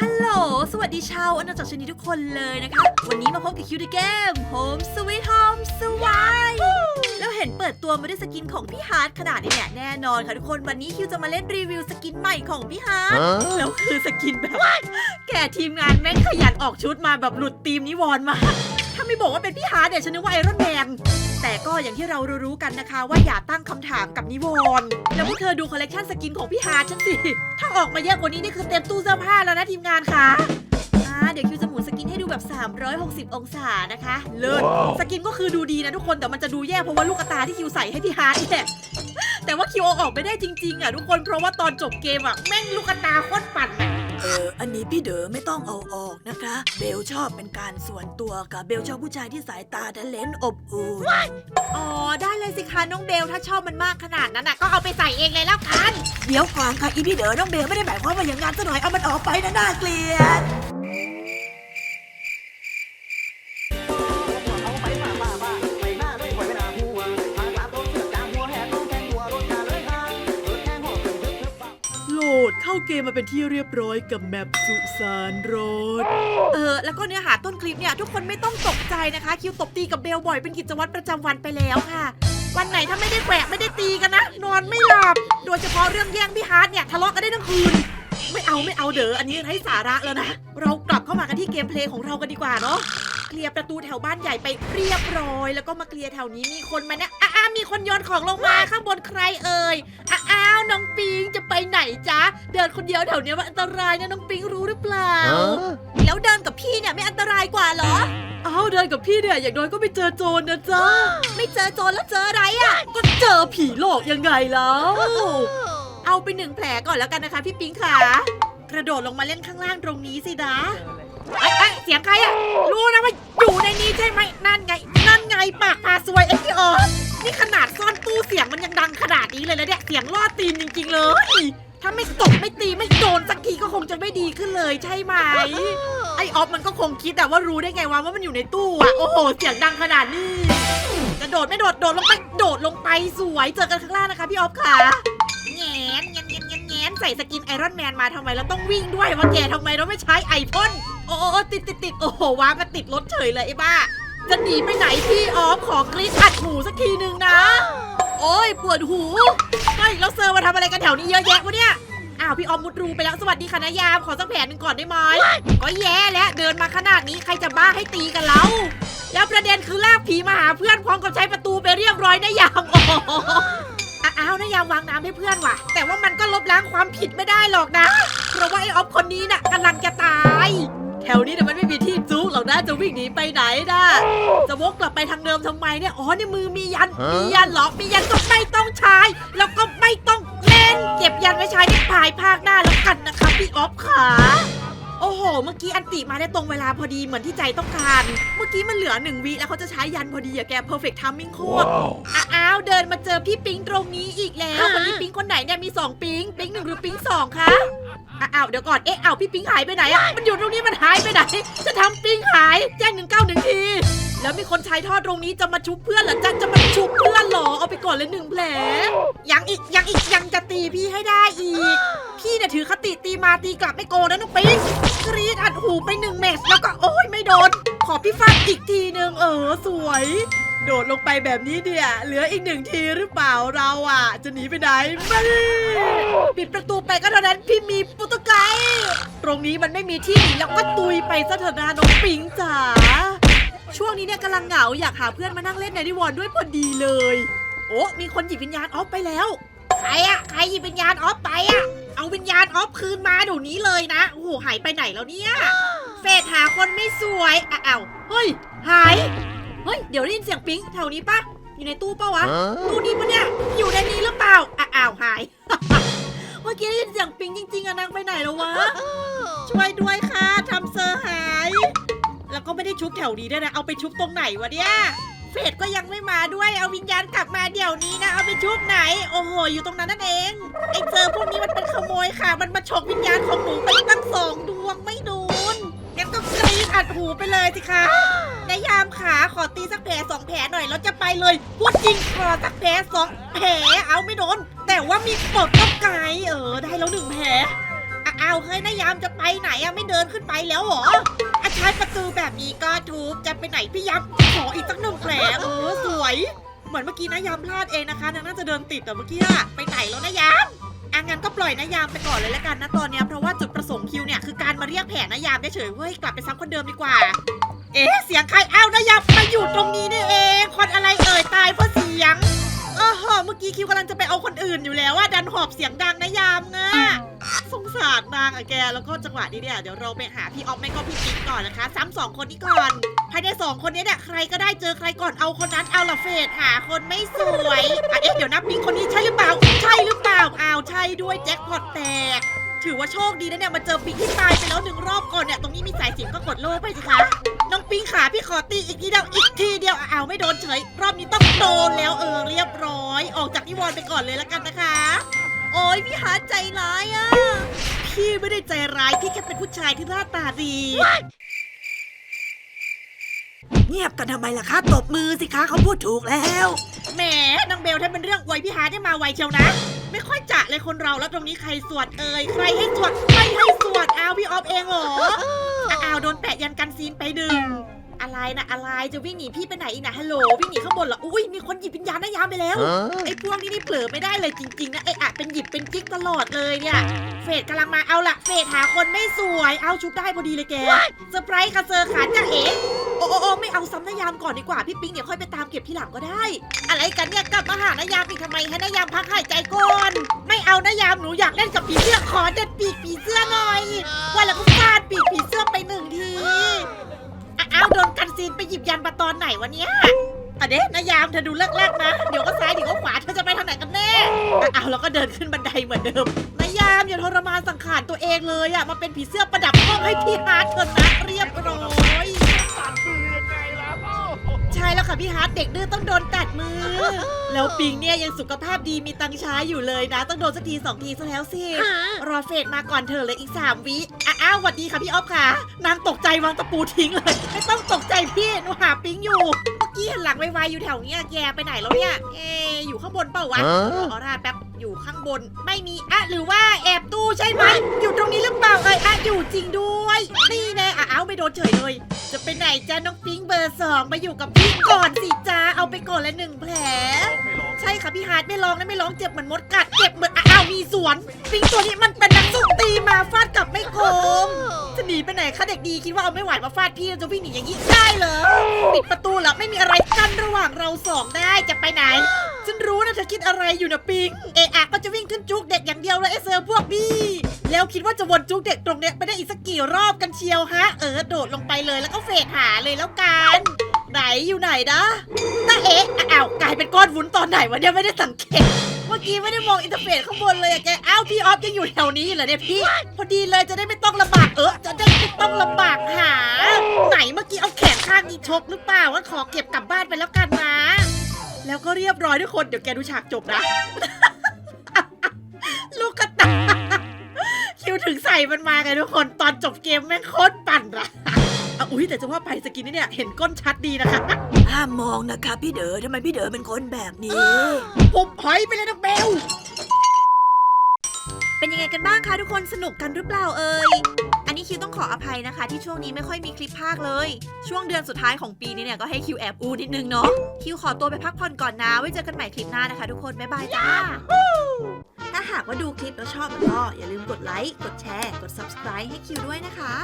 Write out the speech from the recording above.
ฮัลโหล สวัสดีชาวอาณาจักรชนิดทุกคนเลยนะคะ วันนี้มาพบกับคิวในเกม Home Sweet Home s w i แล้วเห็นเปิดตัวมาด้วยสกินของพี่ฮาร์ดขนาดนี้เนี่ยแน่นอนค่ะทุกคน วันนี้คิวจะมาเล่นรีวิวสกินใหม่ของพี่ฮาร์ด Huh? แล้วคือสกินแบบ แกทีมงานแม่งขยันออกชุดมาแบบหลุดธีมนิวรณ์มา ถ้าไม่บอกว่าเป็นพี่ฮาร์ดเนี่ยฉันนึกว่าไอรอนแมนแต่ก็อย่างที่เรารู้ๆกันนะคะ ว่าอย่าตั้งคำถามกับนิวรณ์แล้วพวกเธอดูคอลเลกชันสกินของพี่ฮาร์ดฉันสิ ถ้าออกมาเยอะกว่านี้นี่คือเต็มตู้เสื้อผ้าแล้วนะทีมงานค่ะอ่าเดี๋ยวคิวจะหมุนสกินให้ดูแบบ 360 องศานะคะ เลิศว้าวสกินก็คือดูดีนะทุกคนแต่มันจะดูแย่เพราะว่าลูกตาที่คิวใส่ให้พี่ฮาร์ดเนี่ย แต่ว่าคิวเอาออกไม่ได้จริงๆอะทุกคนเพราะว่าตอนจบเกมอะแม่งลูกตาโคตรปั่นอะ เออ อันนี้พี่เด๋อไม่ต้องเอาออกนะคะ เบลชอบเป็นการส่วนตัวกับเบลชอบผู้ชายที่สายตาทะเลนอบอุ่น อ๋อ ได้เลยสิคะน้องเบลถ้าชอบมันมากขนาดนั้นอะก็เอาไปใส่เองเลยแล้วกัน เดี๋ยวก่อนค่ะอีพี่เด๋อน้องเบลไม่ได้หมายความว่าอย่างนั้นซะหน่อยเอามันออกไปนะน่าเกลียด เข้าเกมมาเป็นที่เรียบร้อยกับแมปสุสานรถ เออ แล้วก็เนื้อหาต้นคลิปเนี่ย ทุกคนไม่ต้องตกใจนะคะ คิวตบตีกับเบลบ่อยเป็นกิจวัตรประจำวันไปแล้วค่ะ วันไหนถ้าไม่ได้แขวะไม่ได้ตีกันนะ นอนไม่หลับ โดยเฉพาะเรื่องแย่งพี่ฮาร์ดเนี่ย ทะเลาะกันได้ทั้งคืน ไม่เอาไม่เอาเด้ออันนี้ให้สาระแล้วนะ เรากลับเข้ามากันที่เกมเพลย์ของเรากันดีกว่าเนาะเคลียร์ประตูแถวบ้านใหญ่ไปเรียบร้อย แล้วก็มาเคลียร์แถวนี้มีคนมาเนี่ยอ้ามีคนโยนของลงมาข้างบนใครเอ่ยอ้าวน้องปิงจะไปไหนจ๊ะ เดินคนเดียวแถวเนี้ยมันอันตรายนะน้องปิงรู้หรือเปล่า Huh? แล้วเดินกับพี่เนี่ยไม่อันตรายกว่าเหรออ้าวเดินกับพี่เนี่ยอย่างน้อยก็ไม่เจอโจรนะจ๊ะ ไม่เจอโจรแล้วเจออะไรอะ ก็เจอผีหลอกยังไงแล้ว เอาไปหนึ่งแผลก่อนแล้วกันนะคะพี่ปิงค่ะ กระโดดลงมาเล่นข้างล่างตรงนี้สินะไอ้ไอ้ยเสียงใครอะรู้นะว่าอยู่ในนี้ใช่ไหมนั่นไง นั่นไงปากพาซวยไอ้พี่ออสนี่ขนาดซ่อนตู้เสียงมันยังดังขนาดนี้เลยแล้วเนี่ย เสียงล่อตีนจริง ๆ เลย ถ้าไม่ตบไม่ตีไม่โดนสักทีก็คงจะไม่ดีขึ้นเลยใช่ไหม ไอออฟมันก็คงคิดแต่ว่ารู้ได้ไงว่าว่ามันอยู่ในตู้อะโอ้โห เสียงดังขนาดนี้กระโดดไม่โดดโดดลงไปโดดลงไปสวยเจอกันข้างล่างนะคะพี่ออฟค่ะแงนแงนแงนแงนแงนใส่สกินไอรอนแมนมาทำไมเราต้องวิ่งด้วยวะแกทำไมเราไม่ใช้ไอพ่นโอ้โอ้โอ้ติดติดติดโอ้โหว้ามาติดรถเฉยเลยไอ้บ้าจะหนีไปไหนพี่ออฟขอกรีดอัดหูสักทีหนึ่งนะ โอ้ยปวดหูเฮ้ยแล้วเซอร์มาทำอะไรกันแถวนี้เยอะแยะวะเนี่ย อ้าว พี่ออมมุดรูไปแล้วสวัสดีค่ะนายาม ขอสักแผนหนึ่งก่อนได้ไหมก็แย่แล้วเดินมาขนาดนี้ใครจะบ้าให้ตีกันแล้วแล้วประเด็นคือลากผีมาหาเพื่อนพร้อมกับใช้ประตูไปเรียบร้อยนายามโอ้โหอะอ้าวนายามวางน้ำให้เพื่อนว่ะ แต่ว่ามันก็ลบล้างความผิดไม่ได้หรอกนะ เพราะว่าไอ้ออฟคนนี้น่ะกำลังจะตาย แถวนี้เนี่ยมันไม่มีที่จุกหร อกนะจะวิ่งหนีไปไหนนะจะวกกลับไปทางเดิมทำไมเนี่ย อ๋อในมือมียันฮะมียันเหรอ มียันก็ไม่ต้องใช้ แล้วก็ไม่ต้องเล่น เก็บยันไว้ใช้ในภายภาคหน้าแล้วกันนะคะพี่ออฟขาโอ้โห เมื่อกี้อันติมาได้ตรงเวลาพอดีเหมือนที่ใจต้องการ เมื่อกี้มันเหลือหนึ่งวิแล้วเขาจะใช้ยันพอดีอะแก perfect timing โคตร Wow. อะอ้าวเดินมาเจอพี่ปิงตรงนี้อีกแล้ว วันนี้ปิงคนไหนเนี่ยมีสองปิง ปิงหนึ่งหรือปิงสองคะ อะอ้าวเดี๋ยวก่อน เอ๊ะอ้าวพี่ปิงหายไปไหนอะมันอยู่ตรงนี้มันหายไปไหน จะทำปิงหาย แจ้งหนึ่งเก้าหนึ่งที แล้วมีคนใช้ทอดตรงนี้จะมาชุบเพื่อนเหรอจะจะมาชุบเพื่อนเหรอ เอาไปก่อนเลยหนึ่งแผล ยังอีกยังอีกยังจะตีพี่ให้ได้อีก พี่เนี่ยถือคติตีมาตีกลับไม่โกงนะน้องปิงกรีดอัดหูไปหนึ่งเมสแล้วก็โอ้ยไม่โดน ขอพี่ฟาดอีกทีหนึ่งเออสวย โดดลงไปแบบนี้เดียเหลืออีกหนึ่งทีหรือเปล่าเราอะ จะหนีไปไหนไม่ปิดประตูไปก็เท่านั้นพี่มีปุตตะไกตรงนี้มันไม่มีที่หนีแล้วก็ตุยไปซะเถอะนะน้องปิงจ๋าช่วงนี้เนี่ยกำลังเหงาอยากหาเพื่อนมานั่งเล่นในดิวอนด้วยพอดีเลย โอ้มีคนหยิบวิญญาณออฟไปแล้วใครอะใครหยิบวิญญาณออฟไปอะเอาวิญญาณออฟคืนมาเดี๋ยวนี้เลยนะโอ้โหหายไปไหนแล้วเนี่ยเฟดหาคนไม่สวยอ้าวเฮ้ยหาย เฮ้ย เดี๋ยวได้ยินเสียงปิ๊งแถวนี้ปะอยู่ในตู้ปะวะ Huh? ตู้นี้ปะเนี่ย อยู่ในนี้หรือเปล่าอะอ้าวหาย เมื่อกี้ได้ยินเสียงปิ๊งจริง ๆอะนางไปไหนแล้ววะ ช่วยด้วยค่ะทำเซอร์หาย แล้วก็ไม่ได้ชุบแถวนี้ด้วยนะ เอาไปชุบตรงไหนวะเนี่ยเฟดก็ยังไม่มาด้วย เอาวิญญาณกลับมาเดี๋ยวนี้นะ เอาไปชุบไหน โอ้โห อยู่ตรงนั้นนั่นเอง ไอ้เจอพวกนี้มันเป็นขโมยค่ะ มันมาฉกวิญญาณของหนูไปตั้งสองดวงไม่โดนงั้นก็กรีด อัดหูไปเลยสิคะนายยามขาขอตีสักแผลสองแผลหน่อยแล้วจะไปเลยพูดจริงขอสักแผลสองแผลเอาไม่โดน แต่ว่ามีปลดต้องไกเออได้แล้วหนึ่งแผลอ้าวเฮ้ยนายยามจะไปไหนอะไม่เดินขึ้นไปแล้วเหรออาใช้ประตูแบบนี้ก็ถูกจะไปไหนพี่ยับขออีกสักหนึ่งแผลเออสวย เหมือนเมื่อกี้นายยามพลาดเองนะคะนางน่าจะเดินติดแต่เมื่อกี้อะไปไหนแล้วนายยาม อะงั้นก็ปล่อยนายามไปก่อนเลยละกันนะตอนเนี้ยเพราะว่าจุดประสงค์คิวเนี่ยคือการมาเรียกแผลนายามเฉยๆเว้ยกลับไปซ้ำคนเดิมดีกว่า เอ๊ะเสียงใครอ้าวนายามมาอยู่ตรงนี้นี่เองคนอะไรเอ่ยตายเพราะเสียงเออเหอะเมื่อกี้คิวกำลังจะไปเอาคนอื่นอยู่แล้วว่าดันหอบเสียงดังนะยามง่ะสงสารนางอะแกแล้วก็จังหวะนี้เนี่ยเดี๋ยวเราไปหาพี่ออฟไม่ก็พี่ปิ๊กก่อนนะคะซ้ำสองคนนี้ก่อนภายในสองคนนี้เนี่ยใครก็ได้เจอใครก่อนเอาคนนั้นเอาละเฟดหาคนไม่สวยอะเอ๊ะเดี๋ยวนะปิ๊กคนนี้ใช่ ด้วยแจ็คพอตแตก ถือว่าโชคดีนะเนี่ยมาเจอปิ๊กที่ตายไปแล้วหนึ่งรอบก่อนเนี่ยตรงนี้มีสายสิญจนก็กดโล่ไปสิคะน้องปิงขาพี่ขอตีอีกทีเดียวอีกทีเดียวอ้าวไม่โดนเฉย รอบนี้ต้องโดนแล้วเออเรียบร้อย ออกจากนิวรณ์ไปก่อนเลยแล้วกันนะคะ โอ้ยพี่ฮาร์ดใจร้ายอะพี่ไม่ได้ใจร้ายพี่แค่เป็นผู้ชายที่หน้าตาดีเงียบกันทำไมล่ะคะตบมือสิคะเขาพูดถูกแล้ว แหมนางเบลถ้าเป็นเรื่องอวพี่ฮาร์ดได้มาไวเชียวนะ ไม่ค่อยจะเลยคนเราแล้วตรงนี้ใครสวดเอ่ยใครให้สวดใครให้สวดอ้าวพี่ออฟเองเหรออ้าวโดนแปะยันกันซีนไปดึงอะไรนะอะไรจะวิ่งหนีพี่ไปไหนอีกนะฮัลโหลวิ่งหนีข้างบนเหรออุ้ยมีคนหยิบวิญญาณนายามไปแล้วไอ้พวกนี้นี่เผลอไม่ได้เลยจริงๆนะไอ้อะเป็นหยิบเป็นจิ๊กตลอดเลยเนี่ยเฟดกำลังมาเอาละเฟดหาคนไม่สวยเอาชุบได้พอดีเลยแกเซอร์ไพรส์ค่ะเซอร์ขาจ้าเอ๋ โอ้โอ้ไม่เอาซ้ำนายามก่อนดีกว่าพี่ปิ๊งเดี๋ยวค่อยไปตามเก็บที่หลังก็ได้ อะไรกันเนี่ยกลับมาหานายามอีกทำไมให้นายามพักหายใจก่อนไม่เอานายามหนูอยากเล่นกับผีเสื้อขอเด็ดปีกผีเสื้อหน่อย ว่าแล้วก็ฟาดปีกผีเสื้อไปหนึ่งทีอะเอาโดนกันซีนไปหยิบยันมาตอนไหนวะเนี่ยอะเด็นายามเธอดูเลิกๆนะเดี๋ยวก็ซ้ายเดี๋ยวก็ขวาเธอจะไปทางไหนกันแน่อเอาแล้วก็เดินขึ้นบันไดเหมือนเดิมนายามอย่าทรมานสังขารตัวเองเลยอะมาเป็นผีเสื้อประดับห้องให้พี่ฮาร์ดเถอะนะเรียบร้อย ค่ะพี่ฮาร์ดเด็กดื้อต้องโดนตัดมือ แล้วปิงเนี่ยยังสุขภาพดีมีตังค์ใช้อยู่เลยนะ ต้องโดนสักทีสองทีซะแล้วสิ รอเฟดมาก่อนเธอะเลยอีกสามวิอะอ้าวสวัสดีค่ะพี่ออฟค่ะ นางตกใจวางตะปูทิ้งเลย ไม่ต้องตกใจพี่หนูหาปิงอยู่ เมื่อกี้เห็นหลังไวๆอยู่แถวเนี้ยแกไปไหนแล้วเนี่ย เอะอยู่ข้างบนเปล่าวะฮะขอราดแป๊บ อยู่ข้างบน ไม่มีอะหรือว่าแอบตู้ใช่ไหมอยู่ตรงนี้หรือเปล่าเอ้ยอะอยู่จริงด้วยนี่แน่อะเอาไม่โดนเฉยเลย จะไปไหนจ้าน้องปิงเบอร์สองมาอยู่กับพี่ก่อนสิจ้าเอาไปก่อนละหนึ่งแผลใช่ค่ะพี่ฮาร์ดไม่ร้องนะไม่ร้องเจ็บเหมือนมดกัดเจ็บเหมือนอ้าวมีสวนปิงตัวนี้มันเป็นนักสู้ตีมาฟาดกลับไม่โกงจะหนีไปไหนคะเด็กดีคิดว่าเอาไม่ไหวมาฟาดพี่แล้วจะวิ่งหนีอย่างนี้ได้เหรอปิดประตูเหรอไม่มีอะไรกั้นระหว่างเราสองได้จะไปไหน ฉันรู้นะเธอคิดอะไรอยู่นะปิงเอะ พวกนี้ แล้วคิดว่าจะวนจุกเด็กตรงเนี้ยไปได้อีกสักกี่รอบกันเชียวฮะ เออ โดดลงไปเลยแล้วก็เฟดหาเลยแล้วกัน ไหนอยู่ไหนนะตาเอ๊ะอ้าวกลายเป็นก้อนวุ้นตอนไหนวะเนี่ยไม่ได้สังเกต เมื่อกี้ไม่ได้มองอินเทอร์เฟซข้างบนเลยอะแก อ้าวพี่ออฟยังอยู่แถวนี้เหรอเนี่ยพี่ พอดีเลยจะได้ไม่ต้องลำบาก เออ จะได้ไม่ต้องลำบากหา ไหนเมื่อกี้เอาแขนข้างนี้ชกหรือเปล่าว่าขอเก็บกลับบ้านไปแล้วกันนะ แล้วก็เรียบร้อยทุกคน เดี๋ยวแกดูฉากจบนะ คิวถึงใส่มันมาไงทุกคนตอนจบเกมแม่งโคตรปั่นอะอะอุ้ยแต่จะว่าไปสกินนี่เนี่ยเห็นก้นชัดดีนะคะห้ามมองนะคะพี่เด๋อทำไมพี่เด๋อเป็นคนแบบนี้ ผมหอยไปเลยนะเบล เป็นยังไงกันบ้างคะทุกคนสนุกกันหรือเปล่าเอ่ยอันนี้คิวต้อง ขออภัยนะคะ ที่ช่วงนี้ไม่ค่อยมีคลิปภาคเลย ช่วงเดือนสุดท้ายของปีนี้เนี่ยก็ให้คิวแอบอูนิดนึงเนาะคิวขอตัวไปพักผ่อนก่อนนะ ไว้เจอกันใหม่คลิปหน้านะคะ ทุกคนบ๊ายบายจ้าถ้าหากว่าดูคลิปแล้วชอบก็อย่าลืมกดไลค์กดแชร์กด subscribe ให้คิวด้วยนะคะ